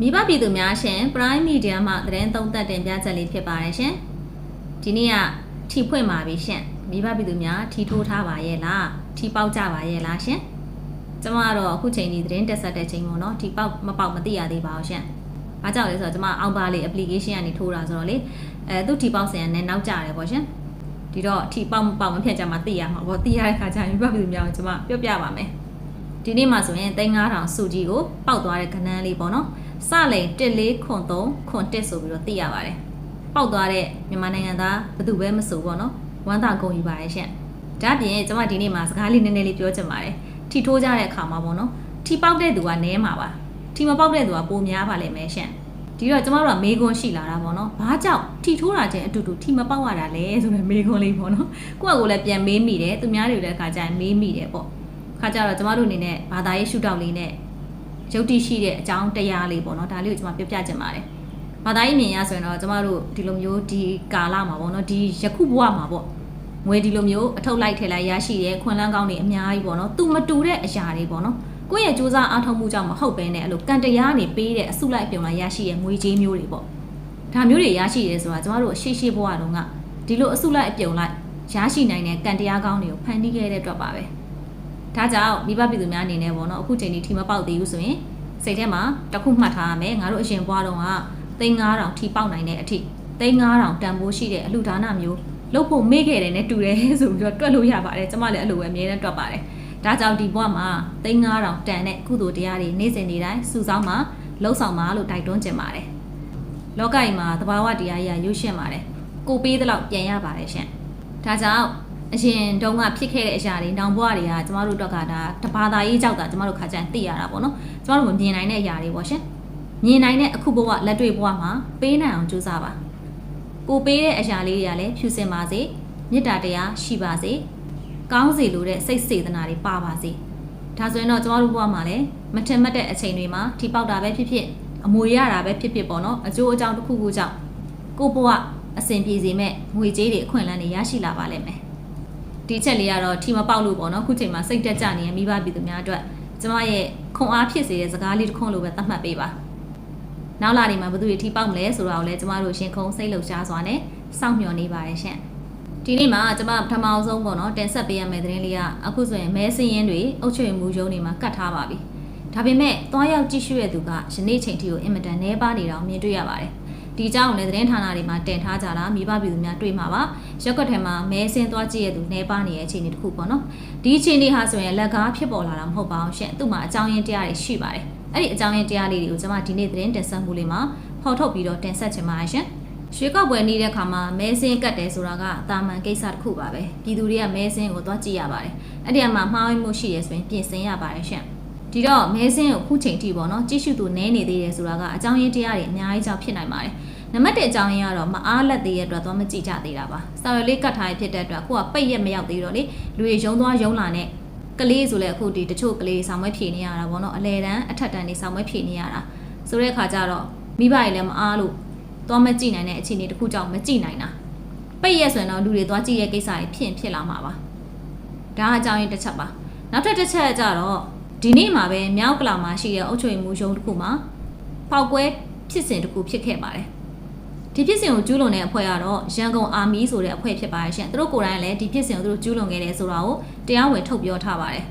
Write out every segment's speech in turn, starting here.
မိဘပြည်သူများရှင် Prime Media မှသတင်းသုံးသပ်တင်ပြချက်လေးဖြစ်ပါတယ်ရှင်ဒီနေ့ကထီဖွင့်ပါပြီရှင်မိဘပြည်သူများထီထိုးထားပါရဲ့လားထီပေါက်ကြပါရဲ့လားရှင်ကျမကတော့အခုချိန်ဒီသတင်းတက်ဆက်တဲ့ချိန်ပေါ့နော်ထီပေါက်မပေါက်မသိရသေးပါဘူးရှင်ဘာကြောင့်လဲဆိုတော့ကျမအောင်ပါလေး application ကနေထိုးတာဆိုတော့လေအဲသူ့ထီပေါက်စင်ကလည်းနောက်ကျတယ်ပေါ့ရှင်ဒီတော့ထီပေါက်မပေါက်မဖြတ်ကြမှာသိရမှာပေါ့သိရတဲ့ခါကျရင်မိဘပြည်သူများကိုကျမပြောပြပါမယ်ဒီနေ့မှဆိုရင်3000စုကြီးကိုပေါက်သွားတဲ့ကဏ္ဍလေးပေါ့နော် စလိန်14ခွန်3ခွန်1ဆိုပြီးတော့သိရပါတယ်ပေါက်သွားတဲ့မြန်မာနိုင်ငံသားဘယ်သူပဲမဆိုပေါ့နော်ဝမ်းသာဂုဏ်ယူပါတယ်ရှင့်ဒါ့အပြင်ကျမဒီနေ့မှာစကားလေးနည်းနည်းလေးပြောချင်ပါတယ်ထီထိုးကြတဲ့အခါမှာပေါ့နော်ထီပေါက်တဲ့သူကနည်းမှာပါထီမပေါက်တဲ့သူကပိုများပါလိမ့်မယ်ရှင့်ဒီတော့ကျမတို့ကမေးခွန်းရှိလာတာပေါ့နော်ဘာကြောင့်ထီထိုးတာချင်းအတူတူထီမပေါက်ရတာလဲဆိုတဲ့မေးခွန်းလေးပေါ့နော်ကိုယ့်အကိုလည်းပြန်မေးမိတယ်သူများတွေလည်းအခါကျရင်မေးမိတယ်ပေါ့ခါကြတော့ကျမတို့အနေနဲ့ဘာသာရေးရှုထောင့်လေးနဲ့ ရုပ်တိရှိတဲ့အကြောင်းတရားလေးပေါ့နော်ဒါလေးကိုကျွန်မပြောပြချင်ပါတယ်ဘာသာရေးမြင်ရဆိုရင်တော့ကျမတို့ဒီလိုမျိုးဒီကာလမှာပေါ့နော်ဒီယခုဘဝမှာပေါ့ငွေဒီလိုမျိုးအထုပ်လိုက်ထည့်လိုက်ရရှိတဲ့ခွန်လန်းကောင်းတွေအများကြီးပေါ့နော်သူမတူတဲ့အရာတွေပေါ့နော်ကိုယ့်ရဲ့စူးစမ်းအားထုတ်မှုကြောင့်မဟုတ်ဘဲနဲ့အဲ့လိုကံတရားနေပေးတဲ့အစုလိုက်ပြုံလိုက်ရရှိတဲ့ငွေကြေးမျိုးတွေပေါ့ဒါမျိုးတွေရရှိရဲဆိုတာကျမတို့ရှေ့ရှေ့ဘဝတုန်းကဒီလိုအစုလိုက်အပြုံလိုက်ရရှိနိုင်တဲ့ကံတရားကောင်းတွေကိုဖန်တီးခဲ့တဲ့အတွက်ပါပဲ ဒါကြောင့်မိဘပြည်သူများအနေနဲ့ပေါ့နော်အခုချိန်ဒီထီမပေါက်သေးဘူးဆိုရင်စိတ်ထဲမှာတစ်ခုမှတ်ထားရမယ်ငါတို့အရင်ဘွားတုန်းကသိန်း9000ထီပေါက်နိုင်တဲ့အထိသိန်း9000တန်ဖိုးရှိတဲ့အလှူဒါနမျိုးလုပ်ဖို့မေ့ခဲ့တယ်နဲ့တူတယ်ဆိုပြီးတော့တွက်လို့ရပါတယ်ကျမလည်းအဲ့လိုပဲအမြဲတမ်းတွက်ပါတယ်ဒါကြောင့်ဒီဘွားမှာသိန်း9000တန်တဲ့ကုသိုလ်တရားတွေနေ့စဉ်နေ့တိုင်းစုဆောင်းမှာလှုပ်ဆောင်မှာလို့တိုက်တွန်းချင်ပါတယ်လောကကြီးမှာသဘာဝတရားကြီးရုပ်ရှင်ပါတယ်ကိုပေးသလောက်ပြန်ရပါတယ်ရှင်ဒါကြောင့် အရင်တုန်းကဖြစ်ခဲ့တဲ့အရာတွေနောင်ဘဝတွေကကျမတို့တော့ကဒါတဘာသာရေးကြောက်တာကျမတို့ခါကျရင်သိရတာပေါ့နော်ကျမတို့မမြင်နိုင်တဲ့အရာတွေပေါ့ရှင်မြင်နိုင်တဲ့အခုဘဝလက်တွေ့ဘဝမှာပေးနိုင်အောင်ကြိုးစားပါကိုပေးတဲ့အရာလေးတွေကလည်းဖြူစင်ပါစေမေတ္တာတရားရှိပါစေကောင်းစေလို့တဲ့စိတ်စေတနာတွေပါပါစေဒါဆိုရင်တော့ကျမတို့ဘဝမှာလည်းမထင်မှတ်တဲ့အချိန်တွေမှာထိပေါက်တာပဲဖြစ်ဖြစ်အမွေရတာပဲဖြစ်ဖြစ်ပေါ့နော်အကျိုးအကြောင်းတစ်ခုခုကြောင့်ကိုဘဝအစဉ်ပြေစေမဲ့ငွေကြေးတွေအခွင့်အလမ်းတွေရရှိလာပါလိမ့်မယ် ဒီချက်လေးကတော့ထီမပေါက်လို့ပေါ့နော်ခုချိန်မှာစိတ်တက်ကြနေတဲ့မိဘပြည်သူများအတွက်ကျမရဲ့ခွန်အားဖြစ်စေတဲ့စကားလေးတစ်ခုလိုပဲသတ်မှတ်ပေးပါနောက်လာနေမှာဘယ်သူတွေထီပေါက်မလဲဆိုတာကိုလည်းကျမတို့ရှင်ခုံစိတ်လှုပ်ရှားစွာနဲ့စောင့်မျှော်နေပါတယ်ရှင်ဒီနေ့မှာကျမပထမအောင်ဆုံးပေါ့နော်တင်ဆက်ပေးရမယ့်သတင်းလေးကအခုဆိုရင်မဲစင်းရင်တွေအုတ်ချွေမှုရုံးတွေမှာကတ်ထားပါပြီဒါပေမဲ့သွားရောက်ကြည့်ရှုရသူကယနေ့ချိန်ထိကိုအင်မတန်နှဲပါနေတာကိုမြင်တွေ့ရပါတယ် ဒီအကြောင်းလည်းသတင်းဌာနတွေမှာတင်ထားကြတာမိဘပြည်သူများတွေ့မှာပါရက်ကွက်ထဲမှာမဲဆင်းသွားကြည့်ရသူနှဲပါနေတဲ့အခြေအနေတစ်ခုပေါ့နော်ဒီအခြေအနေဟာဆိုရင်လက်ကားဖြစ်ပေါ်လာတာမဟုတ်ပါဘူးရှင်သူ့မှာအကြောင်းရင်းတရားတွေရှိပါတယ်အဲ့ဒီအကြောင်းရင်းတရားလေးတွေကိုကျွန်မဒီနေ့သတင်းတင်ဆက်မှုလေးမှာဖော်ထုတ်ပြီးတော့တင်ဆက်ချင်ပါတယ်ရှင်ရွှေကောက်ပွဲနေတဲ့ခါမှာမဲစင်းကတ်တယ်ဆိုတာကအတာမန်ကိစ္စတစ်ခုပါပဲပြည်သူတွေကမဲစင်းကိုသွားကြည့်ရပါတယ်အဲ့ဒီမှာမှားမှုရှိရဆိုရင်ပြင်ဆင်ရပါတယ်ရှင် ဒီတော့မဲစင်းကိုခုချိန်ထိပေါ့နော်ကြည့်ရှုသူနဲနေသေးတယ်ဆိုတာကအကြောင်းရင်းတရားတွေအများကြီးကြောင့်ဖြစ်နိုင်ပါတယ်နံပါတ်1အကြောင်းရင်းကတော့မအားလက်သေးတဲ့အတွက်သွားမကြည့်ကြသေးတာပါစာရွက်လေးကတ်ထားရဖြစ်တဲ့အတွက်ကိုကပိတ်ရက်မရောက်သေးတော့လေလူတွေယုံသွားယုံလာနဲ့ကလေးဆိုလဲအခုဒီတချို့ကလေးဆောင်မွဲဖြေနေရတာပေါ့နော်အလဲတန်းအထက်တန်းနေဆောင်မွဲဖြေနေရတာဆိုတဲ့အခါကျတော့မိဘတွေလည်းမအားလို့သွားမကြည့်နိုင်တဲ့အခြေအနေတစ်ခုကြောင့်မကြည့်နိုင်တာပိတ်ရက်ဆိုရင်တော့လူတွေသွားကြည့်ရဲ့ကိစ္စတွေဖြစ်ဖြစ်လာမှာပါဒါအကြောင်းရင်းတစ်ချက်ပါနောက်ထပ်တစ်ချက်ကျတော့ ဒီနေ့မှာပဲမြောက်ကလာမှာရှိတဲ့အုတ်ချွေမှုရုံးတစ်ခုမှာပောက်ကွဲဖြစ်စဉ်တစ်ခုဖြစ်ခဲ့ပါတယ်ဒီဖြစ်စဉ်ကိုကျူးလွန်တဲ့အဖွဲ့ကတော့ရန်ကုန်အာမီဆိုတဲ့အဖွဲ့ဖြစ်ပါတယ်ရှင်သူတို့ကိုယ်တိုင်လည်းဒီဖြစ်စဉ်ကိုသူတို့ကျူးလွန်ခဲ့တယ်ဆိုတာကိုတရားဝင်ထုတ်ပြောထားပါတယ်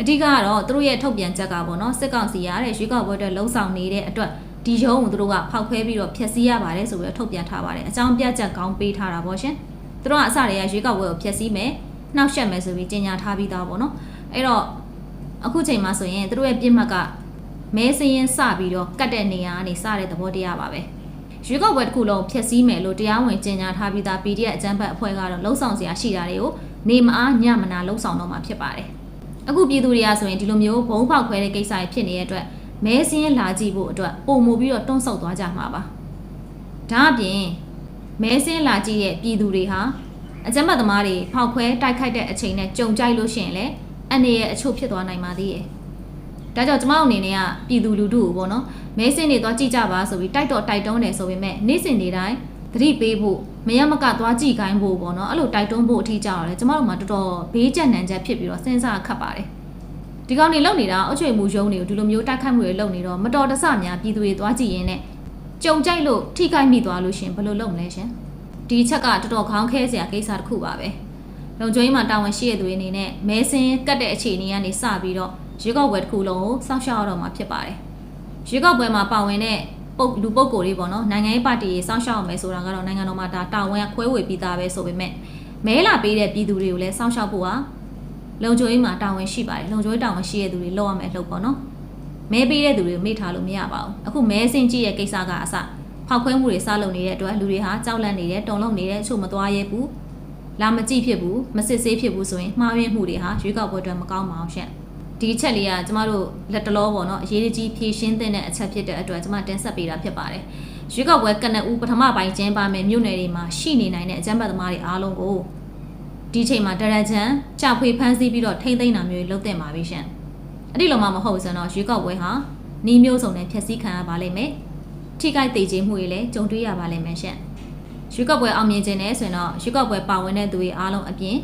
အဓိကကတော့သူတို့ရဲ့ထုတ်ပြန်ချက်ကပေါ့နော်စစ်ကောင်စီရတဲ့ရွေးကောက်ပွဲအတွက်လှုံ့ဆော်နေတဲ့အတွက်ဒီရုံးကိုသူတို့ကဖောက်ခွဲပြီးတော့ဖျက်ဆီးရပါတယ်ဆိုပြီးတော့ထုတ်ပြန်ထားပါတယ်အကြောင်းပြချက်ကောင်းပေးထားတာပေါ့ရှင်သူတို့ကအစတွေကရွေးကောက်ပွဲကိုဖျက်ဆီးမယ်နှောက်ယှက်မယ်ဆိုပြီးကြေညာထားပြီးသားပေါ့နော်အဲ့တော့ အခုချိန်မှာဆိုရင်သူတို့ရဲ့ပြစ်မှတ်ကမဲစရင်စပြီးတော့ကတ်တဲ့နေရာကနေစတဲ့သဘောတရားပါပဲရွေးကောက်ပွဲတစ်ခုလုံးဖျက်ဆီးမယ်လို့တရားဝင်ကြေညာထားပြီးသား PDF အကြမ်းဖက်အဖွဲ့ကတော့လှုံ့ဆော်စရာရှိတာတွေကိုနေမအားညမနာလှုံ့ဆော်တော့မှာဖြစ်ပါတယ်အခုပြည်သူတွေကဆိုရင်ဒီလိုမျိုးဘုံဖောက်ခွဲတဲ့ကိစ္စတွေဖြစ်နေတဲ့အတွက်မဲစင်းလာကြည့်ဖို့အတွက်ပုံမူပြီးတော့တွန်းဆုတ်သွားကြမှာပါဒါအပြင်မဲစင်းလာကြည့်တဲ့ပြည်သူတွေဟာအကြမ်းဖက်သမားတွေဖောက်ခွဲတိုက်ခိုက်တဲ့အချိန်နဲ့ကြုံကြိုက်လို့ရှိရင်လည်း အနေရဲ့အချို့ဖြစ်သွားနိုင်ပါသေးတယ်ဒါကြောင့်ကျမတို့အနေနဲ့ကပြည်သူလူထုကိုပေါ့နော်မဲစင်းတွေသွားကြည့်ကြပါဆိုပြီးတိုက်တော့တိုက်တွန်းတယ်ဆိုပေမဲ့နေ့စဉ်နေ့တိုင်းသတိပေးဖို့မရမကသွားကြည့်ခိုင်းဖို့ပေါ့နော်အဲ့လိုတိုက်တွန်းဖို့အထီးကြောက်ရတယ်ကျမတို့မှာတော်တော်ဘေးကျက်နံချက်ဖြစ်ပြီးတော့စဉ်းစားခတ်ပါတယ်ဒီကောင်တွေလုံနေတာအုတ်ချွေမှုယုံတွေကိုဒီလိုမျိုးတိုက်ခိုက်မှုတွေလုပ်နေတော့မတော်တဆများပြည်သူတွေသွားကြည့်ရင်းနဲ့ကြုံကြိုက်လို့ထိခိုက်မိသွားလို့ရှရင်ဘယ်လိုလုပ်မလဲရှင်ဒီချက်ကတော်တော်ခေါင်းခဲစရာကိစ္စတစ်ခုပါပဲ လုံကျွေးမှာတာဝန်ရှိတဲ့သူတွေအနေနဲ့မဲစင်းကတ်တဲ့အခြေအနေကနေစပြီးတော့ရွေးကောက်ပွဲတစ်ခုလုံးကိုစောင့်ရှောက်ရတော့မှာဖြစ်ပါတယ်ရွေးကောက်ပွဲမှာပါဝင်တဲ့ပုတ်လူပုတ်ကိုယ်တွေပေါ့နော်နိုင်ငံရေးပါတီတွေစောင့်ရှောက်အောင်မယ်ဆိုတာကတော့နိုင်ငံတော်မှာဒါတာဝန်ကခွဲဝေပြီးသားပဲဆိုပေမဲ့မဲလာပေးတဲ့ပြည်သူတွေကိုလည်းစောင့်ရှောက်ဖို့ဟာလုံခြုံရေးမှာတာဝန်ရှိပါတယ်လုံခြုံရေးတာဝန်ရှိတဲ့သူတွေလောက်ရမယ်လို့ပေါ့နော်မဲပေးတဲ့သူတွေကိုမေ့ထားလို့မရပါဘူးအခုမဲစင်ကြည့်ရဲ့ကိစ္စကအစဖောက်ခွဲမှုတွေစလုပ်နေတဲ့အတွက်လူတွေဟာကြောက်လန့်နေတယ်တုန်လှုပ်နေတယ်အချို့မသွားရဲဘူး လာမကြည့်ဖြစ်ဘူးမစစ်ဆေးဖြစ်ဘူးဆိုရင်မှားယွင်းမှုတွေဟာရွေးကောက်ပွဲအတွက်မကောင်းပါအောင်ရှင့်ဒီအချက်လေးကကျမတို့လက်တလောပေါ့နော်အရေးကြီးဖြည့်ရှင်းတဲ့အချက်ဖြစ်တဲ့အတွက်ကျမတင်ဆက်ပေးတာဖြစ်ပါတယ်ရွေးကောက်ပွဲကနအူပထမပိုင်းကျင်းပါမယ်မြို့နယ်တွေမှာရှိနေနိုင်တဲ့အကြမ်းဖက်သမားတွေအားလုံးကိုဒီချိန်မှာတရချန်ကြာဖွေဖမ်းဆီးပြီးတော့ထိမ့်သိမ့်တာမျိုးတွေလုပ်တင်ပါပြီရှင်အဲ့ဒီလိုမှမဟုတ်စံတော့ရွေးကောက်ပွဲဟာနီးမျိုးစုံနဲ့ဖျက်ဆီးခံရပါလိမ့်မယ်ထိခိုက်သေးခြင်းမှုတွေလည်းကြုံတွေ့ရပါလိမ့်မယ်ရှင် ရွေးကောက်ပွဲအောင်မြင်ခြင်းနဲ့ဆိုရင်တော့ရွေးကောက်ပွဲပါဝင်တဲ့သူတွေအားလုံးအပြင်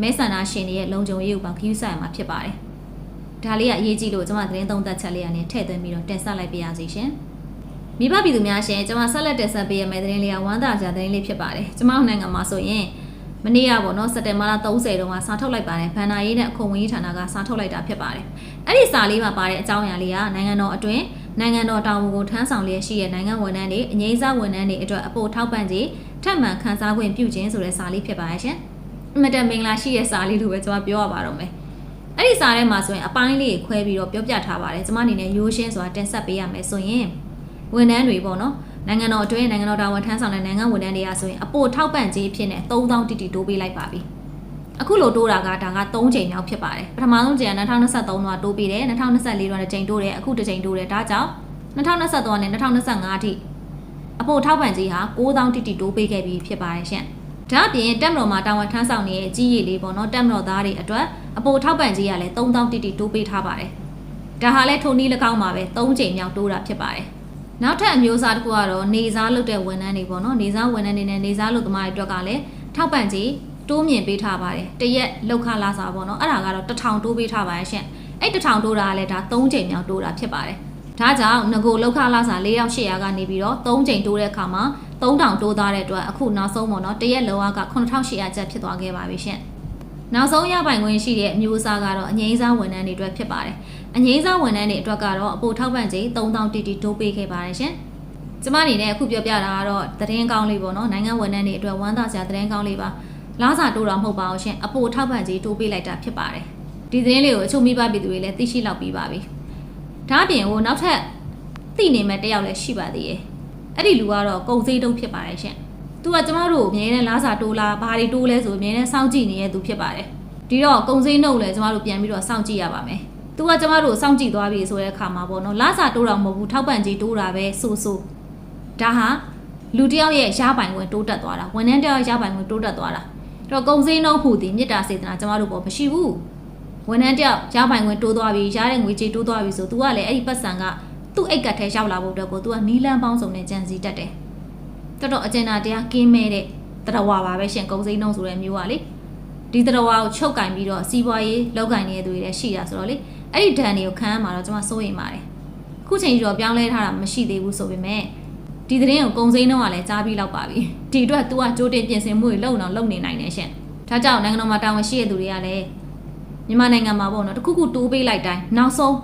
မဲဆန္ဒရှင်တွေရဲ့လုံခြုံရေးကိုပါခရူးဆိုင်မှာဖြစ်ပါတယ်ဒါလေးကအရေးကြီးလို့ကျွန်မသတင်းသုံးသပ်ချက်လေးကနေထည့်သွင်းပြီးတော့တင်ဆက်လိုက်ပါရစေရှင်မိဘပြည်သူများရှင်ကျွန်မဆက်လက်တင်ဆက်ပေးရမယ့်သတင်းလေးကဝမ်းသာကြသတင်းလေးဖြစ်ပါတယ်ကျွန်မတို့နိုင်ငံမှာဆိုရင်မနေ့ကပေါ့နော်စက်တင်ဘာလ30တုန်းကစာထုတ်လိုက်ပါတယ်ဗန်နာရေးနဲ့အခွန်ဝင်ကြီးဌာနကစာထုတ်လိုက်တာဖြစ်ပါတယ်အဲ့ဒီစာလေးမှာပါတဲ့အကြောင်းအရာလေးကနိုင်ငံတော်အတွင်း နိုင်ငံတော်တာဝန်ကိုထမ်းဆောင်လျက်ရှိတဲ့နိုင်ငံဝန်ထမ်းတွေအငြိမ်းစားဝန်ထမ်းတွေအတွက်အပိုထောက်ပံ့ခြင်းထပ်မံခန်းစားခွင့်ပြုခြင်းဆိုတဲ့စာလေးဖြစ်ပါရဲ့ရှင်အမတန်မင်္ဂလာရှိတဲ့စာလေးလိုပဲကျွန်မပြောရပါတော့မယ်အဲ့ဒီစာထဲမှာဆိုရင်အပိုင်းလေးခွဲပြီးတော့ပြောပြထားပါတယ်ကျွန်မအနေနဲ့ရိုးရှင်းစွာတင်ဆက်ပေးရမယ်ဆိုရင်ဝန်ထမ်းတွေပေါ့နော်နိုင်ငံတော်အတွင်းနိုင်ငံတော်တာဝန်ထမ်းဆောင်တဲ့နိုင်ငံဝန်ထမ်းတွေကဆိုရင်အပိုထောက်ပံ့ခြင်းဖြစ်နေ3000တိတိတိုးပေးလိုက်ပါပြီ အခုလိုတိုးတာကဒါက3ချိန်မြောက်ဖြစ်ပါတယ်ပထမဆုံးချိန်က2023တုန်းကတိုးပေးတယ်2024တုန်းကချိန်တိုးတယ်အခုတစ်ချိန်တိုးတယ်ဒါကြောင့်2023နဲ့2025အထိအပိုထောက်ပံ့ခြင်းဟာ9000တိတိတိုးပေးခဲ့ပြီးဖြစ်ပါတယ်ရှင်ဒါအပြင်တက်မတော်မှာတာဝန်ထမ်းဆောင်နေတဲ့ကြီးရည်လေးပေါ့နော်တက်မတော်သားတွေအတွက်အပိုထောက်ပံ့ခြင်းကလည်း3000တိတိတိုးပေးထားပါတယ်ဒါဟာလည်းထုံနည်း၎င်းမှာပဲ3ချိန်မြောက်တိုးတာဖြစ်ပါတယ်နောက်ထပ်အမျိုးအစားတစ်ခုကတော့နေစားလုပ်တဲ့ဝန်ထမ်းတွေပေါ့နော်နေစားဝန်ထမ်းတွေနဲ့နေစားလုပ်သမားတွေအတွက်ကလည်းထောက်ပံ့ကြေး တိုးမြင့်ပေးထားပါတယ်တရက်လောက်ခလာစားပေါ့နော်အဲ့ဒါကတော့1000တိုးပေးထားပါရဲ့ရှင်အဲ့1000တိုးတာကလည်းဒါ3ချိန်မြောက်တိုးတာဖြစ်ပါတယ်ဒါကြောင့်ငကိုလောက်ခလာစား4800ကနေပြီးတော့3ချိန်တိုးတဲ့အခါမှာ3000တိုးသားတဲ့အတွက်အခုနောက်ဆုံးပေါ့နော်တရက်လောက9800ကျပ်ဖြစ်သွားခဲ့ပါပြီရှင်နောက်ဆုံးရပိုင်ခွင့်ရှိတဲ့အမျိုးအစားကတော့အငိမ့်စားဝန်ထမ်းတွေအတွက်ဖြစ်ပါတယ်။အငိမ့်စားဝန်ထမ်းတွေအတွက်ကတော့အပိုထောက်ပံ့ကြေး3000တီတီတိုးပေးခဲ့ပါတယ်ရှင်။ကျမအနေနဲ့အခုပြောပြတာကတော့သတင်းကောင်းလေးပေါ့နော်။နိုင်ငံဝန်ထမ်းတွေအတွက်ဝမ်းသာစရာသတင်းကောင်းလေးပါ။ လားစာတိုးတာမဟုတ်ပါဘူးရှင်။အပိုထောက်ပံ့ကြေးတိုးပေးလိုက်တာဖြစ်ပါတယ်။ဒီသတင်းလေးကိုအချို့မိဘပြည်သူတွေလည်းသိရှိလောက်ပြီးပါပြီ။ဒါအပြင်ဟိုနောက်ထပ်သိနေမဲ့တယောက်လည်းရှိပါသေးရဲ့။အဲ့ဒီလူကတော့ကုံစည်းတုံးဖြစ်ပါတယ်ရှင်။ तू ကကျမတို့ကိုအမြဲတမ်းလားစာတိုးလားဘာတွေတိုးလဲဆိုအမြဲတမ်းစောင့်ကြည့်နေတဲ့သူဖြစ်ပါတယ်။ဒီတော့ကုံစည်းနှုတ်လည်းကျမတို့ပြန်ပြီးတော့စောင့်ကြည့်ရပါမယ်။သူကကျမတို့စောင့်ကြည့်သွားပြီဆိုတဲ့အခါမှာပေါ့နော်လာစာတိုးတာမဟုတ်ဘူးထောက်ပံ့ကြီးတိုးတာပဲဆိုဆိုဒါဟာလူတစ်ယောက်ရဲ့ရပိုင်ဝင်တိုးတက်သွားတာဝန်ထမ်းတစ်ယောက်ရပိုင်ဝင်တိုးတက်သွားတာအဲ့ တော့ကုံစင်းနှုတ်ဖို့ဒီမေတ္တာစေတနာကျမတို့ပေါ်မရှိဘူးဝန်ထမ်းတစ်ယောက်ရပိုင်ဝင်တိုးသွားပြီရတဲ့ငွေကြေးတိုးသွားပြီဆို तू ကလည်းအဲ့ဒီပတ်စံကသူ့အိတ်ကတ်ထဲရောက်လာဖို့အတွက်ကို तू ကနီလန်းပေါင်းစုံနဲ့ကြံစည်တတ်တယ်တော်တော်အကျဉ်းသားတရားကင်းမဲ့တဲ့တရဝါပါပဲရှင်ကုံစင်းနှုတ်ဆိုတဲ့မျိုးကလေဒီတရဝါကိုချုပ်ကင်ပြီးတော့စီးပွားရေးလောက်ကင်နေတဲ့သူတွေလည်းရှိတာဆိုတော့လေအဲ့ဒီဒဏ်တွေကိုခံရမှာတော့ကျွန်မစိုးရိမ်ပါတယ်ခုချိန်ကြီးတော့ပြောင်းလဲထားတာမရှိသေးဘူးဆိုပေမဲ့ ဒီသတင်းကိုကုံစိမ်းတော့ကလည်းကြားပြီးလောက်ပါပြီဒီအတွက် तू ကကြိုးတင်ပြင်ဆင်မှုတွေလုပ်အောင်လုပ်နေနိုင်တယ်ရှင်ဒါကြောင့်နိုင်ငံတော်မှာတာဝန်ရှိတဲ့သူတွေကလည်းမြန်မာနိုင်ငံမှာပေါ့နော်တခုခုတိုးပေးလိုက်တိုင်းနောက်ဆုံး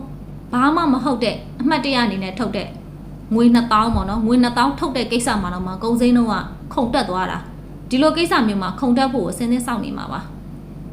ဘာမှမဟုတ်တဲ့အမှတ်တရအနေနဲ့ထုတ်တဲ့ငွေ2000ပေါ့နော်ငွေ2000ထုတ်တဲ့ကိစ္စမှာတော့မှကုံစိမ်းတော့ကခုန်တက်သွားတာဒီလိုကိစ္စမျိုးမှာခုန်တက်ဖို့အစင်းစင်းစောင့်နေမှာပါ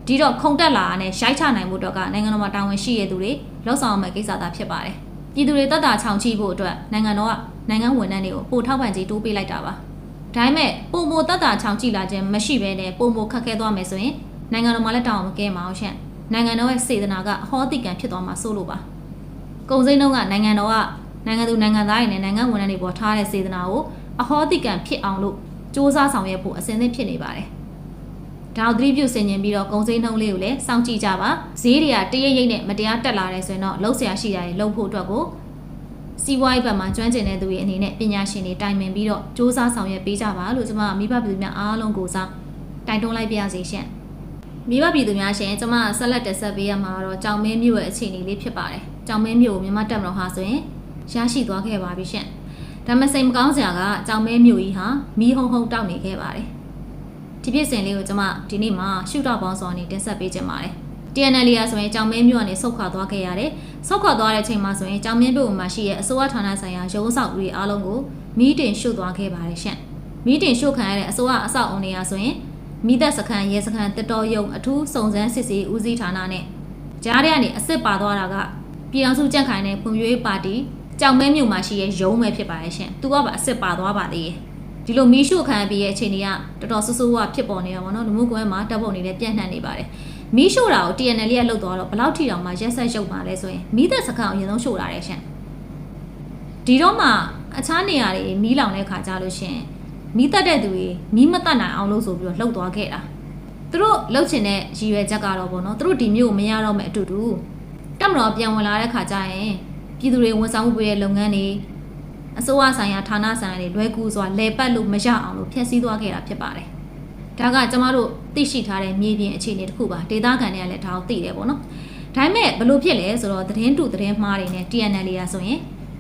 ဒီတော့ခုံတက်လာတဲ့ရိုက်ချနိုင်မှုတော့ကနိုင်ငံတော်မှာတာဝန်ရှိရသူတွေလှုပ်ဆောင်ရမယ့်ကိစ္စသာဖြစ်ပါတယ်။ပြည်သူတွေတက်တာချောင်ချိဖို့အတွက်နိုင်ငံတော်က နိုင်ငံဝန်ထမ်းတွေကိုပို့ထောက်ပံ့ကြေးတိုးပေးလိုက်တာပါ။ဒါပေမဲ့ပုံမိုတက်တာချောင်ချိလာခြင်းမရှိဘဲနဲ့ပုံမိုခက်ခဲသွားမယ်ဆိုရင်နိုင်ငံတော်မှာလည်းတောင်းမကဲမအောင်ရှင့်။နိုင်ငံတော်ရဲ့စေတနာကအဟောတိကံဖြစ်သွားမှာစိုးလို့ပါ။ကုံစိမ်းတုံးကနိုင်ငံတော်ကနိုင်ငံသူနိုင်ငံသားတွေနဲ့နိုင်ငံဝန်ထမ်းတွေပေါ်ထားတဲ့စေတနာကိုအဟောတိကံဖြစ်အောင်လို့စ조사ဆောင်ရွက်ဖို့အစဉ်သင့်ဖြစ်နေပါတယ်။ဒါသတိပြုဆင်ခြင်ပြီးတော့ကုံစိမ်းနှုံးလေးကိုလည်းစောင့်ကြည့်ကြပါဈေးတွေကတရရိပ်နဲ့မတရားတက်လာတယ်ဆိုရင်တော့လှုပ်ရှားရှိတာတွေလှုပ်ဖို့အတွက်ကို စီးပွားရေးဘက်မှာကျွမ်းကျင်တဲ့သူတွေအနေနဲ့ပညာရှင်တွေတိုင်ပင်ပြီးတော့စ조사ဆောင်ရွက်ပေးကြပါလို့ကျွန်မမိဘပြည်သူများအားလုံးကိုစားတိုင်တွန်းလိုက်ပါရစေရှင်မိဘပြည်သူများရှင်ကျမဆက်လက်တက်ဆက်ပေးရမှာတော့ကြောင်မင်းမြို့ရဲ့အခြေအနေလေးဖြစ်ပါတယ်။ကြောင်မင်းမြို့ကိုမြန်မာတက်မတော်ဟာဆိုရင်ရရှိသွားခဲ့ပါပြီရှင်။ဒါမှစိတ်မကောင်းစရာကကြောင်မင်းမြို့ကြီးဟာမီးဟုံဟုံတောက်နေခဲ့ပါတယ်။ဒီဖြစ်စဉ်လေးကိုကျမဒီနေ့မှာရှုတော့ပေါင်းစော်အနေတင်ဆက်ပေးခြင်းပါတယ်။ TNL ရဆိုရင်ကြောင်မင်းမြို့ကနေဆုတ်ခွာသွားခဲ့ရတယ်။ဆုတ်ခွာသွားတဲ့အချိန်မှာဆိုရင်ကြောင်မင်းမြို့မှာရှိတဲ့အစိုးရဌာနဆိုင်ရာရုံးဆောင်ဦးတွေအားလုံးကိုမီးတင်ရှုတ်သွားခဲ့ပါတယ်ရှင်။မီးတင်ရှုတ်ခံရတဲ့အစိုးရအဆောက်အုံတွေရာဆိုရင်မိသက်စခန်းရဲစခန်းတက်တော်ယုံအထူးစုံစမ်းစစ်ဆေးဦးစီးဌာနနဲ့ကြားထဲကနေအစ်စ်ပါသွားတာကပြည်အောင်စုကြက်ခိုင်တဲ့ဖွံ့ဖြိုးရေးပါတီကြောင်မဲမြို့မှာရှိရဲ့ရုံးပဲဖြစ်ပါရဲ့ရှင်။သူကပါအစ်စ်ပါသွားပါသေးတယ်။ဒီလိုမီးရှို့ခံရပြီးရဲ့အခြေအနေကတော်တော်ဆူဆူဝဖြစ်ပေါ်နေတာပေါ့နော်လူမှုကွန်ရက်မှာတပ်ပုံတွေလည်းပြန့်နှံ့နေပါတယ်။ မီးရှို့တာကို TNL ကလှုပ်သွားတော့ဘယ်လောက်ထိတောင်မှရက်ဆက်ရုပ်ပါလဲဆိုရင်မိသက်စခန်းကိုအရင်ဆုံးရှို့တာတယ်ရှင်။ဒီတော့မှအခြားနေရာတွေမီးလောင်တဲ့ခါကြလို့ရှင်မီးတက်တဲ့သူတွေမီးမတက်နိုင်အောင်လို့ဆိုပြီးတော့လှုပ်သွားခဲ့တာသူတို့လှုပ်ချင်တဲ့ရည်ရွယ်ချက်ကတော့ပေါ့နော်သူတို့ဒီမျိုးကိုမရတော့မဲ့အတူတူတက်မတော်ပြန်ဝင်လာတဲ့ခါကျရင်ပြည်သူတွေဝန်ဆောင်မှုပေးတဲ့လုပ်ငန်းတွေအစိုးရဆိုင်ရာဌာနဆိုင်ရာတွေလွဲကူစွာလဲပတ်လို့မရအောင်လို့ဖျက်ဆီးသွားခဲ့တာဖြစ်ပါတယ်ဒါကကျမတို့ သိရှိထားတဲ့မြေပြင်အခြေအနေတစ်ခုပါဒေသခံတွေကလည်းဒါကိုသိတယ်ပေါ့နော်ဒါပေမဲ့ဘလို့ဖြစ်လဲဆိုတော့သတင်းတူသတင်းမှားတွေနဲ့ TNL ရာဆိုရင်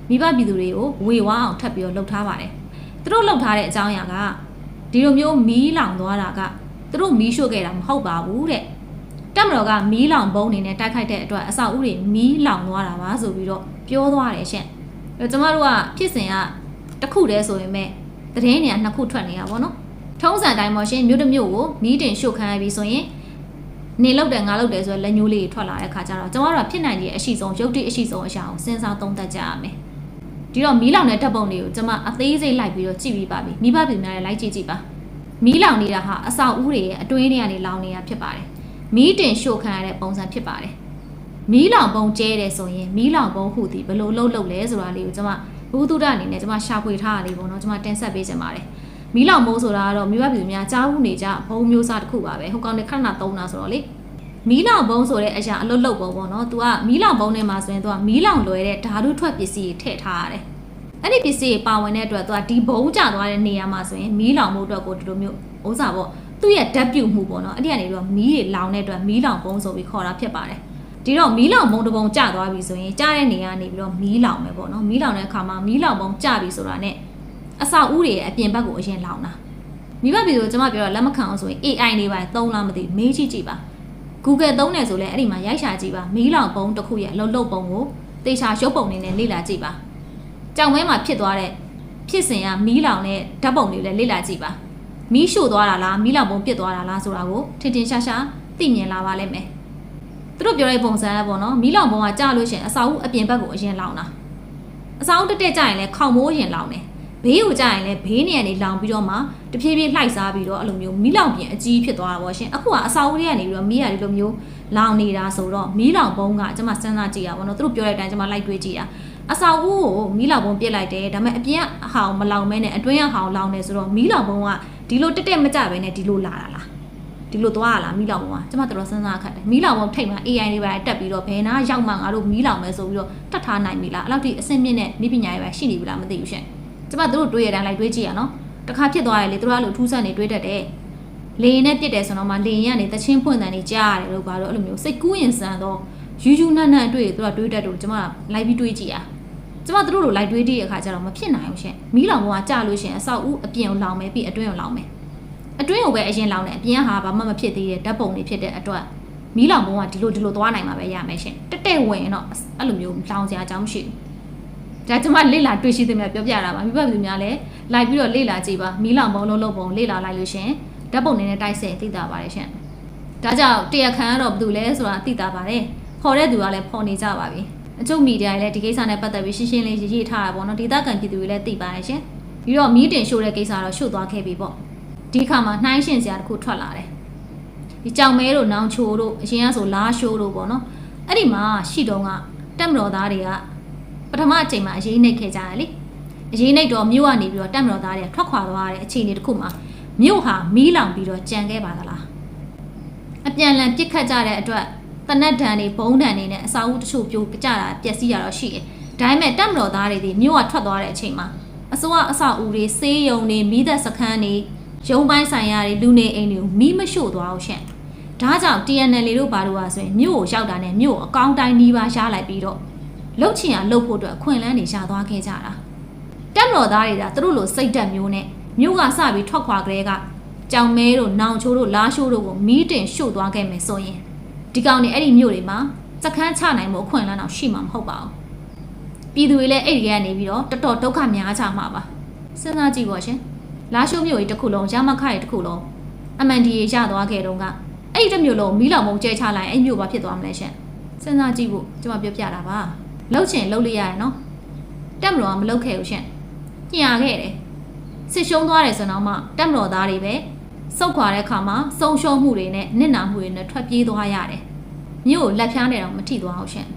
မိဘပြည်သူတွေကိုဝေဝါအောင်ထပ်ပြီးတော့လှုပ်ထားပါတယ်သူတို့လှုပ်ထားတဲ့အကြောင်းအရာကဒီလိုမျိုးမီးလောင်သွားတာကသူတို့မီးရှို့ခဲ့တာမဟုတ်ပါဘူးတဲ့တက်မတော်ကမီးလောင်ပုံးနေနဲ့တိုက်ခိုက်တဲ့အတွက်အဆောက်အဦတွေမီးလောင်သွားတာပါဆိုပြီးတော့ပြောသွားတယ်ရှင့်အဲကျမတို့ကဖြစ်စဉ်ကတစ်ခုတည်းဆိုရင်မဲ့သတင်းတွေကနှစ်ခုထွက်နေတာပေါ့နော် ထုံးစံတိုင်းပေါ်ရှင်မြို့တစ်မြို့ကိုမီးတင်ရှို့ခံရပြီဆိုရင်နေလောက်တယ်ငါလောက်တယ်ဆိုရလက်ညိုးလေးထွက်လာတဲ့ခါကျတော့ကျမတို့ကဖြစ်နိုင်တဲ့အရှိဆုံးရုပ်တိအရှိဆုံးအရာကိုစဉ်းစားသုံးသပ်ကြရမယ်ဒီတော့မီးလောင်တဲ့ဓာတ်ပုံတွေကိုကျွန်မအသေးစိတ်လိုက်ပြီးတော့ကြည့်ပြီးပါပြီမိဘပြည်များလည်းလိုက်ကြည့်ကြည့်ပါမီးလောင်နေတာဟာအဆောက်အဦတွေရဲ့အတွင်းတွေကနေလောင်နေတာဖြစ်ပါတယ်မီးတင်ရှို့ခံရတဲ့ပုံစံဖြစ်ပါတယ်မီးလောင်ပုံကျဲတယ်ဆိုရင်မီးလောင်ပုံဟူသည်ဘယ်လိုလှုပ်လှုပ်လဲဆိုတာလေးကိုကျွန်မဘုသူဒ္ဓအနေနဲ့ကျွန်မရှာဖွေထားတာလေးပေါ့နော်ကျွန်မတင်ဆက်ပေးချင်ပါတယ် မီးလောင်ပုံဆိုတာကတော့မိဘပြည်များကြားမှုနေကြဘုံမျိုးစားတစ်ခုပါပဲဟုတ်ကောင်းတဲ့ခဏသုံးတာဆိုတော့လေမီးလောင်ပုံဆိုတဲ့အရာအလွတ်လွတ်ပုံပေါ့နော်။ तू ကမီးလောင်ပုံထဲမှာဆိုရင် तू ကမီးလောင်လွယ်တဲ့ဓာတုထွက်ပစ္စည်းတွေထည့်ထားရတယ်။အဲ့ဒီပစ္စည်းတွေပါဝင်တဲ့အတွက် तू ကဒီဘုံကျသွားတဲ့နေရာမှာဆိုရင်မီးလောင်မှုအတွက်ကိုဒီလိုမျိုးဥစ္စာပေါ့သူ့ရဲ့ဓာတ်ပြုတ်မှုပေါ့နော်။အဲ့ဒီကနေပြီးတော့မီးတွေလောင်တဲ့အတွက်မီးလောင်ပုံဆိုပြီးခေါ်တာဖြစ်ပါတယ်။ဒီတော့မီးလောင်ပုံတစ်ပုံကျသွားပြီဆိုရင်ကျတဲ့နေရာကနေပြီးတော့မီးလောင်မယ်ပေါ့နော်။မီးလောင်တဲ့အခါမှာမီးလောင်ပုံကျပြီဆိုတာ ਨੇ အဆောက်အဦတွေရဲ့အပြင်ဘက်ကိုအရင်လောင်တာ။မိဘပြည်ကိုကျွန်မပြောတော့လက်မခံအောင်ဆိုရင် AI တွေပါသုံးလားမသိမေးကြည့်ကြည့်ပါ Google သုံးတယ်ဆိုလဲအဲ့ဒီမှာရိုက်ရှာကြည့်ပါမီးလောင်ပုံတစ်ခုရဲ့အလုပ်လုပ်ပုံကိုတေချာရုပ်ပုံနေနဲ့လေ့လာကြည့်ပါကြောင်မဲမှာဖြစ်သွားတဲ့ဖြစ်စဉ်ကမီးလောင်တဲ့ဓာတ်ပုံတွေလည်းလေ့လာကြည့်ပါမီးရှို့သွားတာလားမီးလောင်ပုံပြစ်သွားတာလားဆိုတာကိုထင်ထင်ရှားရှားသိမြင်လာပါလိမ့်မယ်သူတို့ပြောတဲ့ပုံစံကပေါ့နော်မီးလောင်ပုံကကြာလို့ရှရင်အစာအုပ်အပြင်ဘက်ကိုအရင်လောင်တာအစာအုပ်တက်တက်ကြာရင်လည်းခေါင်မိုးရင်လောင်တယ် ဘေးကိုကြာရင်လည်းဘေးနေရာနေလောင်ပြီးတော့မှတဖြည်းဖြည်းလှိုက်စားပြီးတော့အဲ့လိုမျိုးမီးလောင်ပြင်အကြီးဖြစ်သွားတာပေါ့ရှင်အခုကအစာအုပ်တွေကနေပြီးတော့မီးရဒီလိုမျိုးလောင်နေတာဆိုတော့မီးလောင်ပုံးကကျွန်မစဉ်းစားကြည့်ရပါတော့သူတို့ပြောတဲ့အတိုင်းကျွန်မလိုက်တွေးကြည့်ရအစာအုပ်ကိုမီးလောင်ပုံးပြစ်လိုက်တယ်ဒါပေမဲ့အပြင်အဟောင်မလောင်မဲနဲ့အတွင်းအဟောင်လောင်နေဆိုတော့မီးလောင်ပုံးကဒီလိုတက်တက်မကြပဲနဲ့ဒီလိုလာတာလားဒီလိုသွားရလားမီးလောင်ပုံးကကျွန်မတော်တော်စဉ်းစားခတ်တယ်မီးလောင်ပုံးထိတ်မှာ AI တွေပါတက်ပြီးတော့ဘယ်နာရောက်မှငါတို့မီးလောင်မဲဆိုပြီးတော့တတ်ထားနိုင်ပြီလားအဲ့လောက်ထိအဆင့်မြင့်တဲ့မိပညာတွေပါရှိနေပြီလားမသိဘူးရှင် ကျမတို့တွေးရတဲ့အတိုင်းလိုက်တွေးကြည့်ရနော်တခါဖြစ်သွားရလေသူတို့ကလို့ထူးဆန်းနေတွေးတတ်တယ်လေရင်နဲ့ပြစ်တယ်ဆိုတော့မှလေရင်ကနေတချင်းဖွင့်တယ်နေကြားရတယ်လို့ပါတော့အဲ့လိုမျိုးစိတ်ကူးရင်ဆန်တော့ယူယူနတ်နတ်တွေ့သူကတွေးတတ်လို့ကျမလိုက်ပြီးတွေးကြည့်ရကျမတို့လိုလိုက်တွေးတည့်ရခါကျတော့မဖြစ်နိုင်ဘူးရှင်မီးလောင်ဘုံကကြာလို့ရှင်အဆောက်ဦးအပြင်ကိုလောင်မယ်ပြီးအတွင်းကိုလောင်မယ်အတွင်းကိုပဲအရင်လောင်တယ်အပြင်ကဟာဘာမှမဖြစ်သေးတဲ့ဓာတ်ပုံတွေဖြစ်တဲ့အတွက်မီးလောင်ဘုံကဒီလိုဒီလိုသွားနိုင်မှာပဲရမယ်ရှင်တက်တက်ဝင်ရင်တော့အဲ့လိုမျိုးလောင်စရာအကြောင်းမရှိဘူး ဒါကျမလေ့လာတွေ့ရှိသမျှပြောပြတာပါမိဘပြည်များလည်းလိုက်ပြီးတော့လေ့လာကြည့်ပါမီးလောင်ပုံလုံးလုံးပုံလေ့လာလိုက်လို့ရှင်ဓာတ်ပုံတွေနဲ့တိုက်ဆင်သိတာပါတယ်ရှင်ဒါကြောင့်တရားခံကတော့ဘယ်သူလဲဆိုတာသိတာပါတယ်ခေါ်တဲ့သူကလည်းဖော်နေကြပါပြီအကျုပ်မီဒီယာတွေလည်းဒီကိစ္စနဲ့ပတ်သက်ပြီးရှင်းရှင်းလေးရေးထားတာပေါ့နော်ဒေသခံပြည်သူတွေလည်းသိပါတယ်ရှင်ပြီးတော့မီးတင်ရှို့တဲ့ကိစ္စတော့ရှို့သွားခဲ့ပြီပေါ့ဒီခါမှာနှိုင်းရှင်စရာတစ်ခုထွက်လာတယ်ဒီကြောင်မဲတို့နောင်ချိုတို့အရင်ကဆိုလားရှိုးတို့ပေါ့နော်အဲ့ဒီမှာရှိတုံးကတက်မတော်သားတွေက ပထမအချိန်မှာအရေးနှိပ်ခဲ့ကြတယ်လေအရေးနှိပ်တော့မြို့ကနေပြီးတော့တက်မတော်သားတွေထွက်ခွာသွားတဲ့အခြေအနေတစ်ခုမှာမြို့ဟာမီးလောင်ပြီးတော့ကြံခဲ့ပါသလားအပြန်လန်ပြစ်ခတ်ကြတဲ့အတွက်တနက်ဒဏ်တွေဘုံဒဏ်တွေနဲ့အစာအုပ်တချို့ပြိုကြတာပျက်စီးရတော့ရှိတယ်ဒါပေမဲ့တက်မတော်သားတွေဒီမြို့ကထွက်သွားတဲ့အချိန်မှာအစိုးရအဆောက်အဦတွေစေးရုံတွေမိသက်စခန်းတွေရုံပိုင်းဆိုင်ရာတွေလူနေအိမ်တွေကိုမီးမရှို့သွားအောင်ရှင့်ဒါကြောင့် TNL တို့ဘာလို့อ่ะဆိုရင်မြို့ကိုရောက်တာနဲ့မြို့ကိုအကောင်းတိုင်းနီးပါးရှားလိုက်ပြီးတော့ လှုပ်ချင်ရလှုပ်ဖို့အတွက်အခွင့်အလန်းတွေရှာသွားခဲ့ကြတာတက်တော်သားတွေကသူတို့လိုစိတ်တက်မျိုးနဲ့မြို့ကစပြီးထွက်ခွာကြတဲ့ကကြောင်မဲတို့နောင်ချိုးတို့လားရှိုးတို့ကိုမီးတင်ရှို့သွားခဲ့မယ်ဆိုရင်ဒီကောင်တွေအဲ့ဒီမြို့တွေမှာစခန်းချနိုင်မှုအခွင့်အလန်းတော့ရှိမှာမဟုတ်ပါဘူးပြည်သူတွေလည်းအဲ့ဒီကနေပြီးတော့တော်တော်ဒုက္ခများကြမှာပါစဉ်းစားကြည့်ပါရှင်လားရှိုးမြို့ကြီးတစ်ခုလုံးရမခရီတစ်ခုလုံးအမှန်တည်းရသွားခဲ့တော့ကအဲ့ဒီတစ်မြို့လုံးမီးလောင်မုံကျဲချလိုက်အဲ့မြို့ဘာဖြစ်သွားမလဲရှင်စဉ်းစားကြည့်ဖို့ကျွန်မပြောပြတာပါ လှုပ်ချင်လှုပ်လိုက်ရတယ်နော်တက်မလို့ကမလှုပ်ခဲ့ဘူးရှင်ညှာခဲ့တယ်စစ်ရှုံးသွားတယ်ဆိုတော့မှတက်မတော်သားတွေပဲစုတ်ခွာတဲ့အခါမှာစုံရှုံးမှုတွေနဲ့နစ်နာမှုတွေနဲ့ထွက်ပြေးသွားရတယ်မြို့ကိုလက်ဖြားနေတော့မထိသွားအောင်ရှင်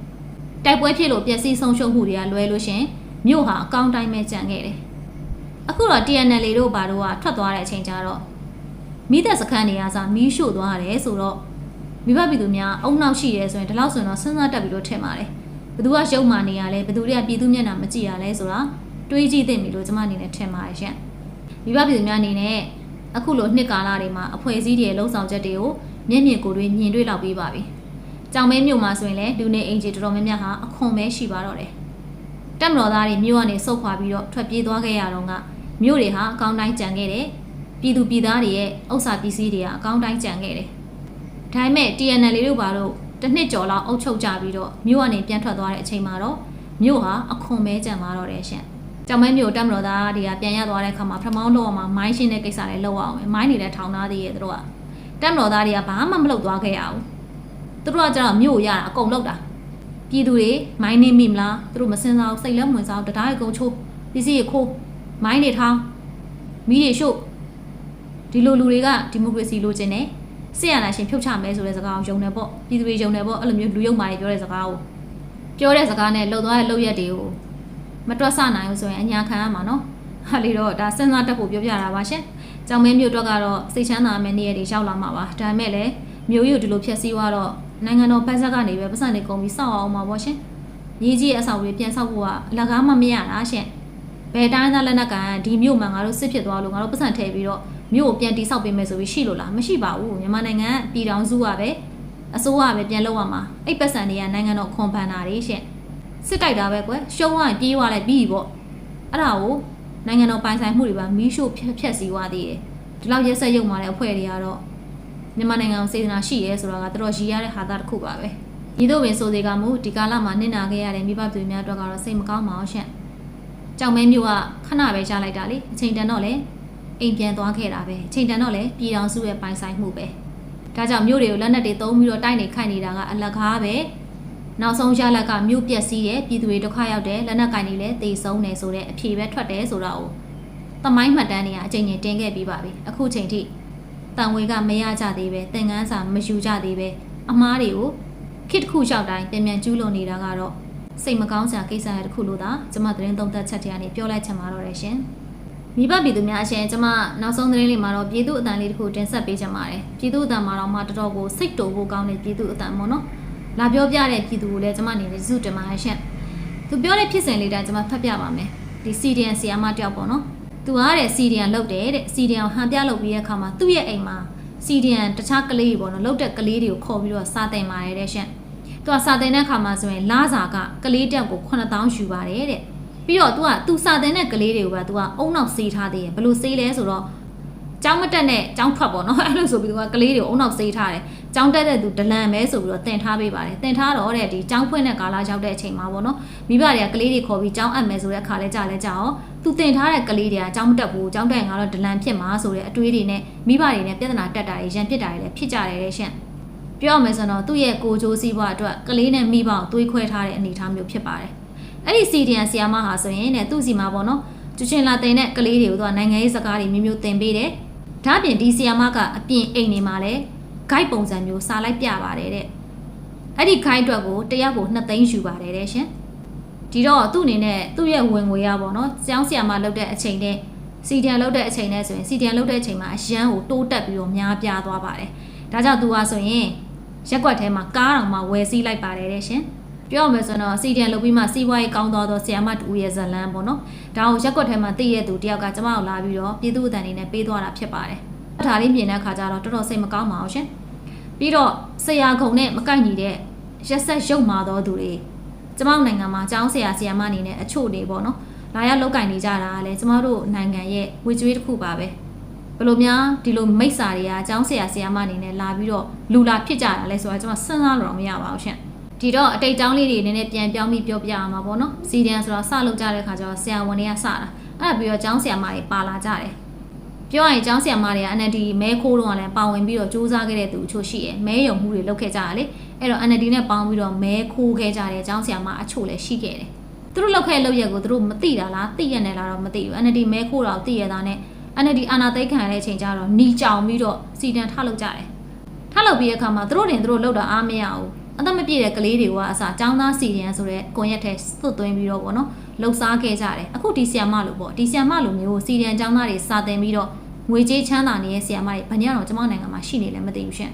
တိုက်ပွဲဖြစ်လို့ပျက်စီးဆုံးရှုံးမှုတွေကလွဲလို့ရှင်မြို့ဟာအကောင်းတိုင်းပဲကြံခဲ့တယ်အခုတော့ TNL တို့ဘာတို့ကထွက်သွားတဲ့အချိန်ကျတော့မိသက်စခန်းတွေကစမီးရှို့သွားတယ်ဆိုတော့မိဘပြည်သူများအုံနောက်ရှိရဲဆိုရင်ဒီလောက်ဆိုရင်တော့စဉ်းစားတက်ပြီးတော့ထင်ပါတယ် ဘသူကရုပ်မာနေရလဲဘသူတွေကပြည်သူမျက်နှာမကြည့်ရလဲဆိုတာတွေးကြည့်သင့်ပြီလို့ကျွန်မအနေနဲ့ထင်ပါတယ်ရှင်မိဘပြည်သူများအနေနဲ့အခုလိုနှစ်ကာလတွေမှာအဖွဲ့အစည်းတွေရဲ့လှုံ့ဆော်ချက်တွေကိုမျက်မြင်ကိုယ်တွေမြင်တွေ့လောက်ပြီးပါပြီကြောင်မဲမြို့မှာဆိုရင်လည်းလူနေအင်ဂျီတော်တော်များများဟာအခွန်ပဲရှိပါတော့တယ်တက်မတော်သားတွေမြို့ကနေဆုတ်ခွာပြီးတော့ထွက်ပြေးသွားခဲ့ရတော့ကမြို့တွေဟာအကောင်းတိုင်းကြံခဲ့တယ်ပြည်သူပြည်သားတွေရဲ့ဥစ္စာပစ္စည်းတွေကအကောင်းတိုင်းကြံခဲ့တယ်ဒါပေမဲ့ TNL တို့ဘာလို့ တစ်နှစ်ကျော်လောက်အုပ်ချုပ်ကြပြီးတော့မြို့ကနေပြန်ထွက်သွားတဲ့အချိန်မှာတော့မြို့ဟာအခွန်ပဲကြံသွားတော့တယ်ရှင်။ကြောင်မဲမြို့တက်မတော်သားတွေကပြန်ရသွားတဲ့အခါမှာပထမလောက်အောင်မိုင်းရှင်းတဲ့ကိစ္စတွေလောက်အောင်မယ်။မိုင်းနေတဲ့ထောင်သားတွေရဲ့တို့ကတက်မတော်သားတွေကဘာမှမလုပ်သွားခဲ့ရဘူး။သူတို့ကကျတော့မြို့ရတာအကုန်လောက်တာ။ပြည်သူတွေမိုင်းနေမိမလားသူတို့မစင်စားစိတ်လက်ဝင်စားတံတားအကုန်ချိုးပစ္စည်းခိုးမိုင်းတွေထောင်းမီးတွေရှို့ဒီလိုလူတွေကဒီမိုကရေစီလိုချင်တယ်။ စစ်ရနာရှင်ဖြုတ်ချမယ်ဆိုတဲ့စကားကိုယုံတယ်ပေါ့ပြည်သူတွေယုံတယ်ပေါ့အဲ့လိုမျိုးလူယုံမာတွေပြောတဲ့စကားကိုပြောတဲ့စကားနဲ့လှုပ်သွားတဲ့လှုပ်ရက်တွေကိုမတွက်ဆနိုင်ဘူးဆိုရင်အညာခံရမှာနော်ဟာလီတော့ဒါစဉ်းစားတတ်ဖို့ပြောပြတာပါရှင်ကြောင်မင်းမျိုးတော့ကတော့စိတ်ချမ်းသာမယ့်နေ့ရက်တွေရောက်လာမှာပါဒါပေမဲ့လည်းမျိုးရုပ်ဒီလိုဖြည့်ဆည်းသွားတော့နိုင်ငံတော်ဘက်ဆက်ကနေပဲပတ်စံတွေကုန်ပြီးစောက်အောင်ပါဗောရှင်ရေးကြီးအဆောက်တွေပြန်ဆောက်ဖို့ကအလကားမှမရတာရှင်ဘယ်တိုင်းသားလက်နက်ကဒီမြို့မှာငါတို့စစ်ဖြစ်သွားလို့ငါတို့ပတ်စံထည့်ပြီးတော့ မြို့ကိုပြန်တိဆောက်ပေးမယ်ဆိုပြီးရှိလို့လားမရှိပါဘူးမြန်မာနိုင်ငံကပြည်ထောင်စုကပဲအစိုးရပဲပြန်လုပ်ရမှာအဲ့ပတ်စံတွေကနိုင်ငံတော်ခွန်ဖန်တာတွေရှင်စစ်တိုက်တာပဲကွယ်ရှုံးသွားရင်ပြေးသွားလိုက်ပြီးပေါ့အဲ့ဒါကိုနိုင်ငံတော်ပိုင်ဆိုင်မှုတွေပါမီးရှို့ဖျက်ဖျက်စီးသွားသေးတယ်ဒီလောက်ရက်ဆက်ရုံမာတဲ့အဖွဲ့တွေကတော့မြန်မာနိုင်ငံကိုစေတနာရှိရဲဆိုတာကတော်တော်ရည်ရတဲ့ဟာသားတစ်ခုပါပဲဤသို့ပင်ဆိုစေကမူဒီကာလမှာနစ်နာခဲ့ရတဲ့မိဘပြည်များအတွက်ကတော့စိတ်မကောင်းပါဘူးရှင့်ကြောင်မဲမျိုးကခဏပဲကြားလိုက်တာလေအချိန်တန်တော့လေ အိမ်ပြန်သွားခဲ့တာပဲအချိန်တန်တော့လေပြည်တော်စုရဲ့ပိုင်ဆိုင်မှုပဲဒါကြောင့်မြို့တွေကိုလက်နက်တွေသုံးပြီးတော့တိုက်နေခိုက်နေတာကအလကားပဲနောက်ဆုံးရလက်ကမြို့ပြက်စီးတဲ့ပြည်သူတွေဒုက္ခရောက်တဲ့လက်နက်ကင်တွေလည်းတေဆုံးနေဆိုတဲ့အဖြေပဲထွက်တယ်ဆိုတော့သမိုင်းမှတ်တမ်းတွေကအချိန်ချင်းတင်ခဲ့ပြီးပါပြီအခုချိန်ထိတန်ဝေကမရကြသေးပဲသင်ငန်းစာမယူကြသေးပဲအမားတွေကိုခေတ်တစ်ခုရောက်တိုင်းပြန်ပြန်ကျူးလွန်နေတာကတော့စိတ်မကောင်းစရာကိစ္စရတစ်ခုလို့သာကျွန်မသတင်းသုံးသပ်ချက်တွေကနေပြောလိုက်ချင်ပါတော့တယ်ရှင် မိဘပြည်သူများအရှင်ကျွန်မနောက်ဆုံးသတင်းလေးမှာတော့ပြည်သူအတန်လေးတစ်ခုတင်ဆက်ပေးချင်ပါတယ်ပြည်သူအတန်မှာတော့မှတော်တော်ကိုစိတ်တူဖို့ကောင်းတဲ့ပြည်သူအတန်ပေါ့နော်လာပြောပြတဲ့ပြည်သူကိုလည်းကျွန်မအနေနဲ့စုတင်ပါတယ်ရှင်သူပြောတဲ့ဖြစ်စဉ်လေးတိုင်းကျွန်မဖတ်ပြပါမယ်ဒီ CDN ဆီယာမတယောက်ပေါ့နော်သူကတဲ့ CDN လုတ်တယ်တဲ့ CDN ကိုဟန်ပြလုတ်ပြီးတဲ့အခါမှာသူ့ရဲ့အိမ်မှာ CDN တခြားကလေးတွေပေါ့နော်လုတ်တဲ့ကလေးတွေကိုခေါ်ပြီးတော့စာတင်ပါတယ်တဲ့ရှင်သူကစာတင်တဲ့အခါမှာဆိုရင်လာစာကကလေးတယောက်ကို9000ယူပါတယ်တဲ့ ပြီးတော့ तू ကသူစာသင်တဲ့ကလေးတွေကိုပါ तू ကအုံနောက်စေးထားသေးတယ်ဘယ်လိုစေးလဲဆိုတော့ကျောင်းမတက်နဲ့ကျောင်းထွက်ပေါ့နော်အဲ့လိုဆိုပြီးတော့ကလေးတွေကိုအုံနောက်စေးထားတယ်ကျောင်းတက်တဲ့သူဒလန်ပဲဆိုပြီးတော့တင်ထားပေးပါတယ်တင်ထားတော့တဲ့ဒီကျောင်းဖွင့်တဲ့ကာလရောက်တဲ့အချိန်မှာပေါ့နော်မိဘတွေကကလေးတွေခေါ်ပြီးကျောင်းအပ်မယ်ဆိုတဲ့အခါလဲကြာလဲကြာအောင်သူတင်ထားတဲ့ကလေးတွေကကျောင်းမတက်ဘူးကျောင်းတက်ရင်ကတော့ဒလန်ဖြစ်မှာဆိုတဲ့အတွေးတွေနဲ့မိဘတွေနဲ့ပြဿနာတက်တာတွေရန်ပြစ်တာတွေလည်းဖြစ်ကြတယ်တဲ့ရှင့်ပြောရမယ်ဆိုတော့သူ့ရဲ့ကိုကြိုးစည်းဘွားအတွက်ကလေးနဲ့မိဘကိုသွေးခွဲထားတဲ့အနေအထားမျိုးဖြစ်ပါတယ် အဲ့ဒီ CDN ဆီယာမဟာဆိုရင်တဲ့သူ့စီမှာပေါ့နော်ကျချင်းလာတင်တဲ့ကလေးတွေကိုသူကနိုင်ငံရေးစကားတွေမျိုးမျိုးသင်ပေးတယ်ဒါ့အပြင်ဒီဆီယာမကအပြင်အိမ်နေမှာလဲ guide ပုံစံမျိုးစာလိုက်ပြပါတယ်တဲ့အဲ့ဒီ guide အတွက်ကိုတရက်ကို2သိန်းယူပါတယ်တဲ့ရှင်ဒီတော့သူ့အနေနဲ့သူ့ရဲ့ဝင်ငွေရပေါ့နော်ကျောင်းဆီယာမလောက်တဲ့အချိန်နဲ့စီဒီယန်လောက်တဲ့အချိန်နဲ့ဆိုရင်စီဒီယန်လောက်တဲ့အချိန်မှာအရန်ကိုတိုးတက်ပြီးတော့များပြားသွားပါတယ်ဒါကြောင့်သူကဆိုရင်ရက်ွက်ထဲမှာကားတော်မှာဝယ်စီးလိုက်ပါတယ်တဲ့ရှင် ပြောရမယ်ဆိုတော့စီဒီယန်လုပ်ပြီးမှစီးပွားရေးကောင်းသွားတော့ဆီယာမတူရဲ့ဇလန်းပေါ့နော်ဒါကိုရက်ွက်ထဲမှာသိရတဲ့သူတယောက်ကကျမကိုလာပြီးတော့ပြည်သူ့အတန်နေနဲ့ပေးသွားတာဖြစ်ပါတယ်ဒါလေးမြင်တဲ့အခါကျတော့တော်တော်စိတ်မကောင်းပါဘူးရှင်သူပြီးတော့ဆရာခုံနဲ့မကိုက်ညီတဲ့ရက်ဆက်ရုပ်မာသောသူတွေကျမတို့နိုင်ငံမှာကျောင်းဆရာဆရာမအနေနဲ့အချို့နေပေါ့နော်လာရောက်လောက်ကင်နေကြတာကလည်းကျမတို့နိုင်ငံရဲ့ဝေကျွေးတစ်ခုပါပဲဘယ်လိုများဒီလိုမိစ္ဆာတွေကကျောင်းဆရာဆရာမအနေနဲ့လာပြီးတော့လူလာဖြစ်ကြတာလဲဆိုတာကျွန်မစဉ်းစားလို့တော့မရပါဘူးရှင် ဒီတော့အတိတ်ကျောင်းလေးတွေအနေနဲ့ပြန်ပြောင်းပြီးပြောပြရမှာပေါ့နော်စီဒန်ဆိုတော့စလုပ်ကြတဲ့ခါကျတော့ဆရာဝန်တွေကစတာအဲ့ဒါပြီးတော့ကျောင်းဆရာမတွေပါလာကြတယ်ပြောရရင်ကျောင်းဆရာမတွေက NLD မဲခိုးတော့လည်းပါဝင်ပြီးတော့စူးစမ်းခဲ့တဲ့သူအချို့ရှိရယ်မဲယုံမှုတွေလုပ်ခဲ့ကြတာလေအဲ့တော့ NLD နဲ့ပေါင်းပြီးတော့မဲခိုးခဲ့ကြတဲ့ကျောင်းဆရာမအချို့လည်းရှိခဲ့တယ်သူတို့လုပ်ခဲ့တဲ့လုပ်ရက်ကိုသူတို့မသိတာလားသိရနေလားတော့မသိဘူး NLD မဲခိုးတာကိုသိရတာနဲ့ NLD အာဏာသိမ်းခံရတဲ့အချိန်ကျတော့หนีကြောင်ပြီးတော့စီတန်ထလုပ်ကြတယ်ထလုပ်ပြီးတဲ့အခါမှာသူတို့တင်သူတို့လုပ်တာအားမရဘူး အသက်မပြည့်တဲ့ကလေးတွေကအစားចောင်းသားစီရန်ဆိုတဲ့ကွန်ရက်ထဲသွတ်သွင်းပြီးတော့ဗောနော်လှုပ်ရှားခဲ့ကြတယ်အခုဒီဆီယမ်မလို့ပေါ့ဒီဆီယမ်မလိုမျိုးစီရန်ចောင်းသားတွေစာတင်ပြီးတော့ငွေကြေးချမ်းသာနေတဲ့ဆီယမ်မတွေဘယ်ညတော့ကျွန်မနိုင်ငံမှာရှိနေလဲမသိဘူးရှင်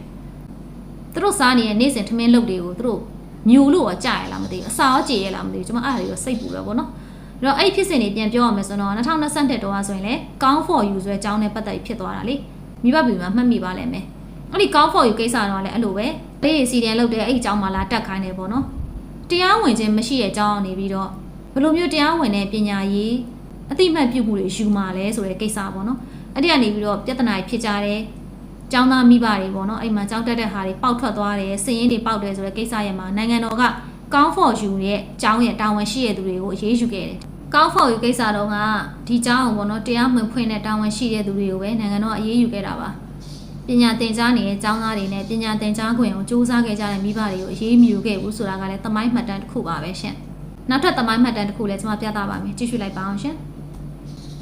သူတို့စားနေတဲ့နေ့စဉ်ထမင်းလုပ်တွေကိုသူတို့မြူလို့ရောကြာရလားမသိဘူးအစာရောကြေရလားမသိဘူးကျွန်မအဲ့ဒါတွေကိုစိတ်ပူတော့ဗောနော်အဲ့တော့အဲ့ဒီဖြစ်စဉ်တွေပြန်ပြောရမယ်ဆိုတော့2021တုန်းကဆိုရင်လေ Count for You ဆိုတဲ့အကြောင်းနဲ့ပတ်သက်ပြီးဖြစ်သွားတာလေမိဘပြည်မှာမှတ်မိပါလိမ့်မယ်အဲ့ဒီ Count for You ကိစ္စတော့လည်းအဲ့လိုပဲ လေးစီတန်လုပ်တယ်အဲ့အကြောင်းမှလာတက်ခိုင်းတယ်ပေါ့နော်တရားဝင်ခြင်းမရှိတဲ့အကြောင်းနေပြီးတော့ဘယ်လိုမျိုးတရားဝင်တဲ့ပညာရေးအတိမတ်ပြုမှုတွေယူမှာလဲဆိုတဲ့ကိစ္စပေါ့နော်အဲ့ဒီကနေပြီးတော့ပြဿနာဖြစ်ကြတယ်ကျောင်းသားမိဘတွေပေါ့နော်အိမ်မှာကြောက်တက်တဲ့ဟာတွေပေါက်ထွက်သွားတယ်စည်ရင်းတွေပေါက်တယ်ဆိုတဲ့ကိစ္စရဲ့မှာနိုင်ငံတော်ကကောင်းဖော်ယူရဲ့ကျောင်းရဲ့တာဝန်ရှိတဲ့သူတွေကိုအရေးယူခဲ့တယ်ကောင်းဖော်ယူကိစ္စတော့ကဒီကျောင်းကိုပေါ့နော်တရားမှန်ဖွင့်တဲ့တာဝန်ရှိတဲ့သူတွေကိုပဲနိုင်ငံတော်အရေးယူခဲ့တာပါ ပညာသင်ကြားနေတဲ့ကျောင်းသားတွေနဲ့ပညာသင်ကြားခွင့်ကိုစူးစမ်းခဲ့ကြတဲ့မိဘတွေကိုအရေးမယူခဲ့ဘူးဆိုတာကလည်းသမိုင်းမှတ်တမ်းတစ်ခုပါပဲရှင်နောက်ထပ်သမိုင်းမှတ်တမ်းတစ်ခုလည်းကျွန်မပြသပါမယ်ကြည့်ရှုလိုက်ပါအောင်ရှင်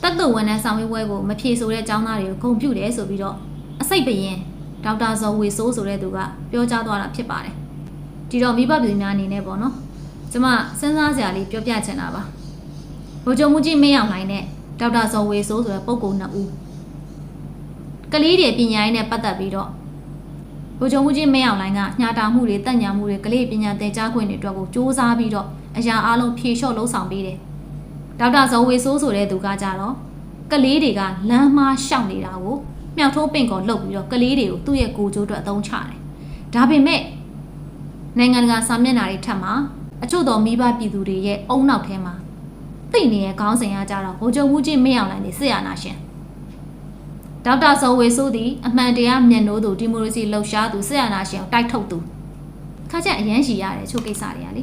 တက်တုဝန်ထမ်းဆောင်ရွက်ပွဲကိုမဖြေဆိုတဲ့ကျောင်းသားတွေကိုဂုံပြုတယ်ဆိုပြီးတော့အစိတ်ပရင်ဒေါက်တာဇော်ဝေဆိုးဆိုတဲ့သူကပြောကြားသွားတာဖြစ်ပါတယ်ဒီတော့မိဘပြည်များအနေနဲ့ပေါ့နော်ကျွန်မစဉ်းစားစရာလေးပြောပြချင်တာပါဗိုလ်ချုပ်မှုကြီးမင်းအောင်လှိုင်နဲ့ဒေါက်တာဇော်ဝေဆိုးဆိုတဲ့ပုဂ္ဂိုလ်နှစ်ဦး ကလေးတွေပညာရေးနဲ့ပတ်သက်ပြီးတော့ဗိုလ်ချုပ်မှုကြီးမင်းအောင်လှိုင်ကညှာတာမှုတွေတက်ညာမှုတွေကလေးပညာသင်ကြားခွင့်တွေအတွက်ကိုစ조사ပြီးတော့အရာအလုံးဖြေလျှော့လှုံ့ဆော်ပေးတယ်ဒေါက်တာဇော်ဝေဆိုးဆိုတဲ့သူကကြတော့ကလေးတွေကလမ်းမားရှောင်နေတာကိုမြောက်ထိုးပင်ကောလှုပ်ပြီးတော့ကလေးတွေကိုသူ့ရဲ့ကိုယ်ကျိုးအတွက်အသုံးချတယ်ဒါပေမဲ့နိုင်ငံတကာစာမျက်နှာတွေထက်မှာအချို့သောမိဘပြည်သူတွေရဲ့အုံနောက်ထဲမှာသိနေတဲ့ခေါင်းစဉ်ကကြတော့ဗိုလ်ချုပ်မှုကြီးမင်းအောင်လှိုင်နေစစ်ရနာရှင် ဒေါက်တာဇော်ဝေဆိုးသည်အမှန်တရားမျက်နှိုးသူဒီမိုကရေစီလှုပ်ရှားသူစစ်ရနာရှင်ကိုတိုက်ထုတ်သူခါချက်အရန်ရှိရတယ်ချို့ကိစ္စတွေကလေ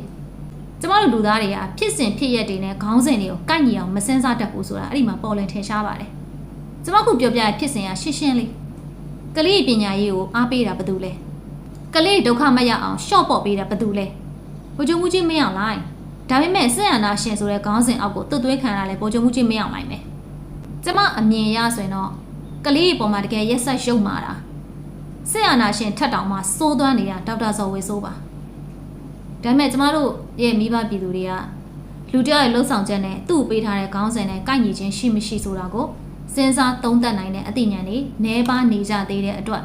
ကျမတို့လူသားတွေကဖြစ်စဉ်ဖြစ်ရက်တွေနဲ့ခေါင်းစဉ်တွေကိုကိုက်ညီအောင်မစင်စားတတ်ဘူးဆိုတာအဲ့ဒီမှာပေါ်လည်ထင်ရှားပါတယ်ကျမခုပြောပြတဲ့ဖြစ်စဉ်ကရှင်းရှင်းလေးကလေးပညာရေးကိုအားပေးတာဘာတူလဲကလေးဒုက္ခမရအောင်ရှော့ပေါ့ပေးတာဘာတူလဲဘုံချုံမှုချင်းမရအောင်လိုက်ဒါပေမဲ့စစ်အာဏာရှင်ဆိုတဲ့ခေါင်းစဉ်အောက်ကိုတွတ်သွေးခံရလဲဘုံချုံမှုချင်းမရအောင်လိုက်မယ်ကျမအမြင်ရဆိုရင်တော့ ကလေးပေါ်မှာတကယ်ရက်ဆက်ရှုံမာတာစစ်အာဏာရှင်ထက်တောင်မှစိုးသွမ်းနေတာဒေါက်တာဇော်ဝေဆိုးပါဒါပေမဲ့ကျမတို့ရဲ့မိဘပြည်သူတွေကလူတယောက်ရဲ့လှုပ်ဆောင်ချက်နဲ့သူ့ပေးထားတဲ့ခေါင်းစဉ်နဲ့ကိုက်ညီခြင်းရှိမရှိဆိုတာကိုစဉ်းစားသုံးသပ်နိုင်တဲ့အသိဉာဏ်တွေနှဲပါနေကြသေးတဲ့အတွက်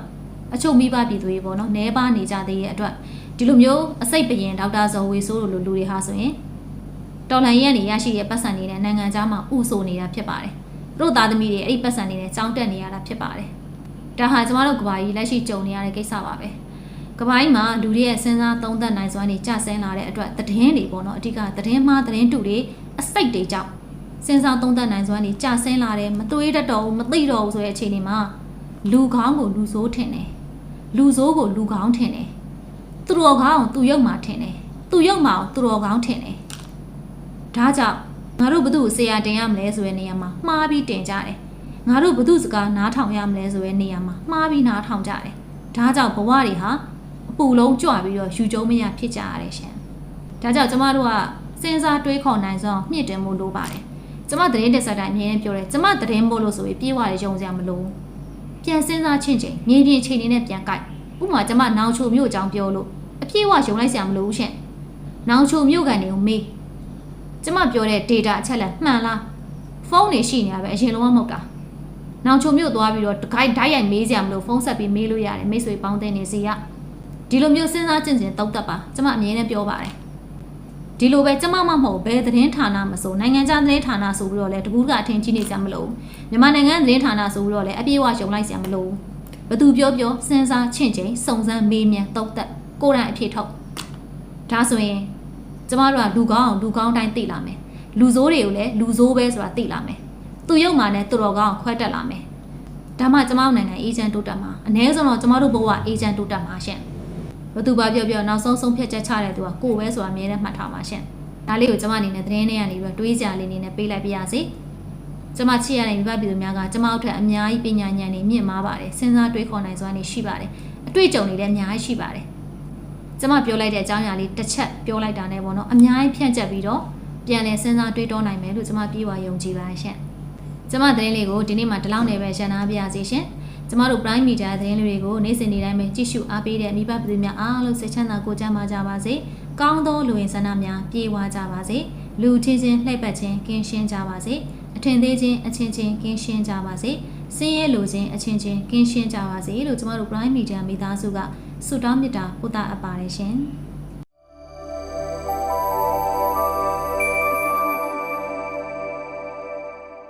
အချို့မိဘပြည်သူတွေပေါ့နော်နှဲပါနေကြသေးတဲ့အတွက်ဒီလိုမျိုးအစိတ်ပရင်ဒေါက်တာဇော်ဝေဆိုးလိုလူတွေဟာဆိုရင်တော်လှန်ရေးကနေရရှိတဲ့ပတ်စံနေတဲ့နိုင်ငံသားမှာဥဆိုနေတာဖြစ်ပါတယ်သူ တို့သားသမီးတွေအဲ့ဒီပတ်စံနေနဲ့ကြောင်းတက်နေရတာဖြစ်ပါတယ်ဒါဟာကျမတို့ကဘာကြီးလက်ရှိကြုံနေရတဲ့ကိစ္စပါပဲကပိုင်းမှာလူတွေရဲ့စဉ်းစားသုံးသပ်နိုင်စွမ်းတွေကျဆင်းလာတဲ့အတွက်သတင်းတွေပေါ့နော်အဓိကသတင်းမှားသတင်းတူတွေအစိတ်တွေကြောင့်စဉ်းစားသုံးသပ်နိုင်စွမ်းတွေကျဆင်းလာတယ်မသွေးတတ်တော့ဘူးမသိတော့ဘူးဆိုတဲ့အခြေအနေမှာလူကောင်းကိုလူဆိုးထင်တယ်လူဆိုးကိုလူကောင်းထင်တယ်သူတော်ကောင်းသူရုပ်မှာထင်တယ်သူရုပ်မှာသူတော်ကောင်းထင်တယ်ဒါကြောင့်ငါ တို့ဘသူ့ဆရာတင်ရမလဲဆိုတဲ့နေရာမှာမှားပြီးတင်ကြတယ်ငါတို့ဘသူ့စကားနားထောင်ရမလဲဆိုတဲ့နေရာမှာမှားပြီးနားထောင်ကြတယ်ဒါကြောင့်ဘဝတွေဟာအပူလုံးကြွပြီးတော့ယူကျုံမရဖြစ်ကြရတယ်ရှင်ဒါကြောင့်ကျမတို့ကစဉ်းစားတွေးခေါ်နိုင်စွမ်းမြင့်တင်မှုလိုပါတယ်ကျမသတင်းတက်ဆက်တိုင်းအမြဲတမ်းပြောတယ်ကျမသတင်းမို့လို့ဆိုပြီးပြေးဝရယုံစရာမလိုပြန်စဉ်းစားချင်းချင်းမြေပြင်ချိန်နေနဲ့ပြန်ကြိုက်ဥပမာကျမနောင်ချိုမြို့အကြောင်းပြောလို့အပြေးဝယုံလိုက်စရာမလိုဘူးရှင်နောင်ချိုမြို့ကန်တွေကိုမေး ကျမပြောတဲ့ data အချက်လက်မှန်လားဖုန်းတွေရှိနေရပဲအရင်လုံးဝမဟုတ်တာနောင်ချုံမြို့သွားပြီးတော့ဒိုက်ဓာတ်ရိုက်မေးစရာမလိုဖုန်းဆက်ပြီးမေးလို့ရတယ်မိတ်ဆွေပေါင်းတဲ့နေစီကဒီလိုမျိုးစဉ်းစားကြင်ကြင်တောက်တက်ပါကျမအမြဲတမ်းပြောပါတယ်ဒီလိုပဲကျမမမဟုတ်ဘယ်သတင်းဌာနမဆိုနိုင်ငံခြားသတင်းဌာနဆိုပြီးတော့လဲတကူးကအထင်ကြီးနေကြမလို့မြန်မာနိုင်ငံသတင်းဌာနဆိုပြီးတော့လဲအပြေးအဝရှုံလိုက်စရာမလိုဘသူပြောပြောစဉ်းစားချင့်ချိန်စုံစမ်းမေးမြန်းသုံးသပ်ကိုယ်တိုင်အဖြစ်ထုတ်ဒါဆိုရင် ကျမတို့ကလူကောင်းအောင်လူကောင်းတိုင်းသိလာမယ်လူဆိုးတွေကိုလည်းလူဆိုးပဲဆိုတာသိလာမယ်သူရုပ်မှလည်းသူတော်ကောင်းခွဲတက်လာမယ်ဒါမှကျမတို့နိုင်ငံအေဂျင့်တိုးတက်မှာအ ਨੇ ဆုံးတော့ကျမတို့ဘဝအေဂျင့်တိုးတက်မှာရှင့်ဘသူဘာပြောပြောနောက်ဆုံးဆုံးဖြတ်ချက်ချတဲ့သူကကိုယ်ပဲဆိုတာအမြဲတမ်းမှတ်ထားပါရှင့်ဒါလေးကိုကျမအနေနဲ့သတင်းထဲကနေပြီးတော့တွေးကြလေးနေနဲ့ပေးလိုက်ပြရစီကျမချစ်ရတဲ့မိဘပြည်သူများကကျမတို့ထက်အများကြီးပညာဉာဏ်တွေမြင့်မားပါတယ်စဉ်းစားတွေးခေါ်နိုင်စွမ်းတွေရှိပါတယ်အတွေ့အကြုံတွေလည်းအများကြီးရှိပါတယ် ကျမပြောလိုက်တဲ့အကြောင်းအရာလေးတစ်ချက်ပြောလိုက်တာနဲ့ပေါ့နော်အများကြီးဖြန့်ကျက်ပြီးတော့ပြန်လည်စဉ်းစားတွေးတောနိုင်မယ်လို့ကျမပြေဝယုံကြည်ပါတယ်ရှင်ကျမသတင်းလေးကိုဒီနေ့မှဒီလောက်နေပဲရန်နာပြရစီရှင်ကျမတို့ Prime Media သတင်းလေးတွေကိုနေ့စဉ်နေ့တိုင်းပဲကြည့်ရှုအားပေးတဲ့မိဘပြည်သူများအားလုံးစိတ်ချမ်းသာကိုယ်ကျန်းမာကြပါစေကောင်းသောလူဝင်ဆန္ဒများပြေဝကြပါစေလူချင်းချင်းလှည့်ပတ်ခြင်းကင်းရှင်းကြပါစေအထင်သေးခြင်းအချင်းချင်းကင်းရှင်းကြပါစေ။စင်းရဲလိုခြင်းအချင်းချင်းကင်းရှင်းကြပါစေလို့ကျမတို့ Prime Media မိသားစုက ဆုတောင်းမေတ္တာပို့သအပ်ပါတယ်ရှင်။